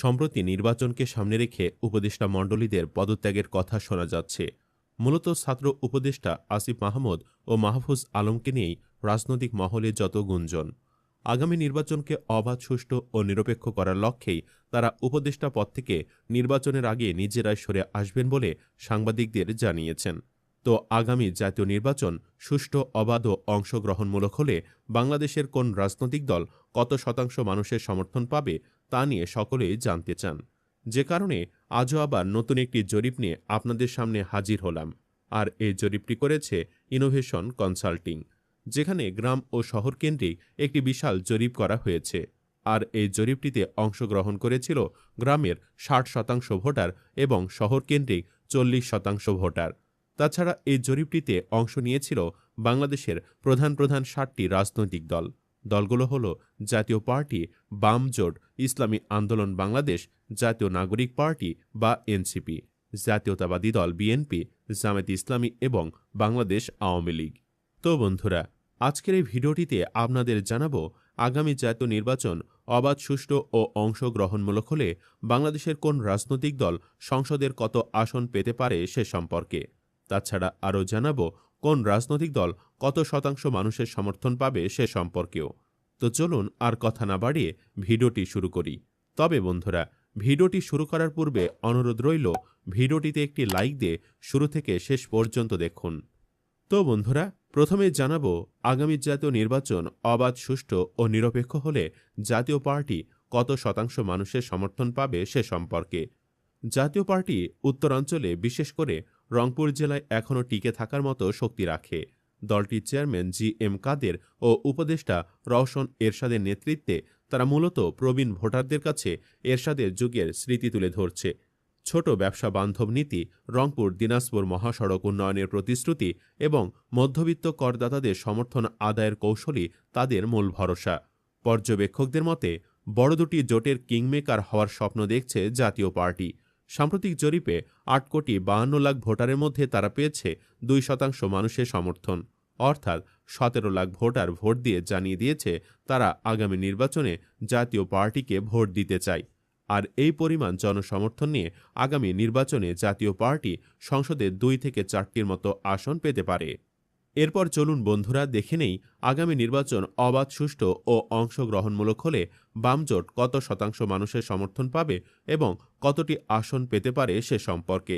সম্প্রতি নির্বাচনকে সামনে রেখে উপদেষ্টা মণ্ডলীদের পদত্যাগের কথা শোনা যাচ্ছে। মূলত ছাত্র উপদেষ্টা আসিফ মাহমুদ ও মাহফুজ আলমকে নিয়েই রাজনৈতিক মহলে যত গুঞ্জন। আগামী নির্বাচনকে অবাধ, সুষ্ঠু ও নিরপেক্ষ করার লক্ষ্যেই তারা উপদেষ্টা পদ থেকে নির্বাচনের আগে নিজেরাই সরে আসবেন বলে সাংবাদিকদের জানিয়েছেন। তো আগামী জাতীয় নির্বাচন সুষ্ঠু, অবাধ ও অংশগ্রহণমূলক হলে বাংলাদেশের কোন রাজনৈতিক দল কত শতাংশ মানুষের সমর্থন পাবে তা নিয়ে সকলেই জানতে চান। যে কারণে আজও আবার নতুন একটি জরিপ নিয়ে আপনাদের সামনে হাজির হলাম। আর এই জরিপটি করেছে ইনোভেশন কনসাল্টিং যেখানে গ্রাম ও শহর কেন্দ্রিক একটি বিশাল জরিপ করা হয়েছে। আর এই জরিপটিতে অংশগ্রহণ করেছিল গ্রামের ষাট শতাংশ ভোটার এবং শহর কেন্দ্রিক চল্লিশ শতাংশ ভোটার। তাছাড়া এই জরিপটিতে অংশ নিয়েছিল বাংলাদেশের প্রধান প্রধান ষাটটি রাজনৈতিক দল। দলগুলো হল জাতীয় পার্টি, বাম জোট, ইসলামী আন্দোলন বাংলাদেশ, জাতীয় নাগরিক পার্টি বা এনসিপি, জাতীয়তাবাদী দল বিএনপি, জামায়াত ইসলামী এবং বাংলাদেশ আওয়ামী লীগ। তো বন্ধুরা, আজকের এই ভিডিওটিতে আপনাদের জানাব, আগামী জাতীয় নির্বাচন অবাধ, সুষ্ঠু ও অংশগ্রহণমূলক হলে বাংলাদেশের কোন রাজনৈতিক দল সংসদের কত আসন পেতে পারে সে সম্পর্কে। তাছাড়া আরও জানাব কোন রাজনৈতিক দল কত শতাংশ মানুষের সমর্থন পাবে সে সম্পর্কেও। তো চলুন আর কথা না বাড়িয়ে ভিডিওটি শুরু করি। তবে বন্ধুরা, ভিডিওটি শুরু করার পূর্বে অনুরোধ রইল ভিডিওটিতে একটি লাইক দিয়ে শুরু থেকে শেষ পর্যন্ত দেখুন। তো বন্ধুরা, প্রথমে জানাব আগামী জাতীয় নির্বাচন অবাধ, সুষ্ঠু ও নিরপেক্ষ হলে জাতীয় পার্টি কত শতাংশ মানুষের সমর্থন পাবে সে সম্পর্কে। জাতীয় পার্টি উত্তরাঞ্চলে বিশেষ করে রংপুর জেলায় এখনও টিকে থাকার মতো শক্তি রাখে। দলটির চেয়ারম্যান জি এম কাদের ও উপদেষ্টা রওশন এরশাদের নেতৃত্বে তারা মূলত প্রবীণ ভোটারদের কাছে এরশাদের যুগের স্মৃতি তুলে ধরছে। ছোট ব্যবসা বান্ধব নীতি, রংপুর দিনাজপুর মহাসড়ক উন্নয়নের প্রতিশ্রুতি এবং মধ্যবিত্ত করদাতাদের সমর্থন আদায়ের কৌশলই তাদের মূল ভরসা। পর্যবেক্ষকদের মতে, বড় দুটি জোটের কিংমেকার হওয়ার স্বপ্ন দেখছে জাতীয় পার্টি। সাম্প্রতিক জরিপে আট কোটি বাহান্ন লাখ ভোটারের মধ্যে তারা পেয়েছে দুই শতাংশ মানুষের সমর্থন। অর্থাৎ সতেরো লাখ ভোটার ভোট দিয়ে জানিয়ে দিয়েছে তারা আগামী নির্বাচনে জাতীয় পার্টিকে ভোট দিতে চায়। আর এই পরিমাণ জনসমর্থন নিয়ে আগামী নির্বাচনে জাতীয় পার্টি সংসদে দুই থেকে চারটির মতো আসন পেতে পারে। এরপর চলুন বন্ধুরা, দেখে নেই আগামী নির্বাচন অবাধ, সুষ্ঠু ও অংশগ্রহণমূলক হলে বামজোট কত শতাংশ মানুষের সমর্থন পাবে এবং কতটি আসন পেতে পারে সে সম্পর্কে।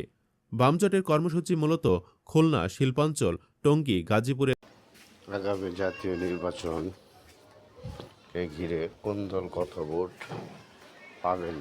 বামজোটের কর্মসূচি মূলত খুলনা, শিল্পাঞ্চল, টঙ্গী, গাজীপুরে আগামী জাতীয় নির্বাচন ঘিরে কোন দল কত ভোট পাবেন?